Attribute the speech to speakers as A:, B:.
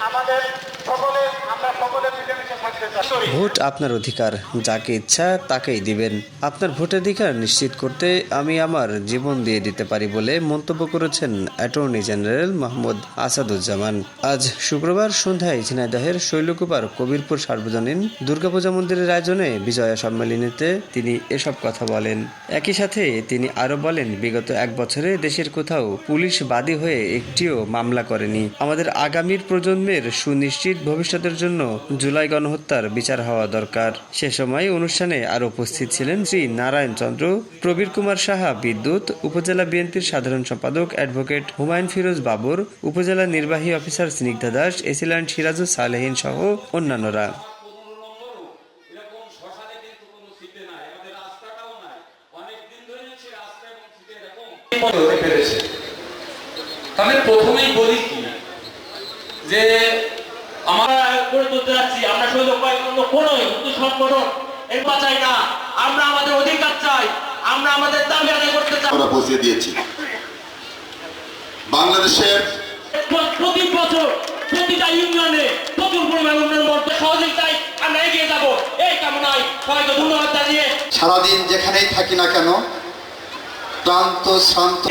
A: আমাদের সকলে আমরা
B: ভোট আপনার অধিকার, যাকে ইচ্ছা তাকেই দিবেন। আপনার ভোটাধিকার নিশ্চিত করতে আমি আমার জীবন দিয়ে দিতে পারি বলে মন্তব্য করেছেন অ্যাটর্নি জেনারেল মাহমুদ আসাদুজ্জামান। আজ শুক্রবার সন্ধ্যায় ঝিনাইদহের শৈলকুপার কবিরপুর সার্বজনীন দুর্গাপূজা মন্দিরের আয়োজনে বিজয়া সম্মেলনীতে তিনি এসব কথা বলেন। একই সাথে তিনি আরও বলেন, বিগত এক বছরে দেশের কোথাও পুলিশ বাদী হয়ে একটিও মামলা করেনি। আমাদের আগামীর প্রজন্মের সুনিশ্চিত ভবিষ্যতের জন্য জুলাই গণহত্যার বিচার হওয়া দরকার। সে সময় অনুষ্ঠানে আরও উপস্থিত ছিলেন শ্রী নারায়ণ চন্দ্র, প্রবীর কুমার সাহা বিদ্যুৎ, উপজেলা বিএনপির সাধারণ সম্পাদক advocate Humayun Firoz Babar, Upazila Nirbahi officer Snigdha Das AC land Sirajul Salehin সহ অন্যান্যরা।
C: তাহলে প্রথমেই বলি কি, যে
D: গড়ে তুলতে যাচ্ছি আমরা অন্য কোন হিন্দু সংগঠন চাই না। আমরা আমাদের অধিকার চাই আমরা আমাদের দাবি আদায় করতে চাই।
E: আমরা পৌঁছে দিয়েছি। বাংলাদেশের
D: প্রতি বছর প্রতিটা ইউনিয়নে প্রচুর পরিমাণ উন্নয়ন করতে সহযোগিতায় আমরা এগিয়ে যাব। এই কামনায় সবাইকে ধন্যবাদ জানিয়ে
E: সারাদিন যেখানেই থাকি না কেন ক্লান্ত শ্রান্ত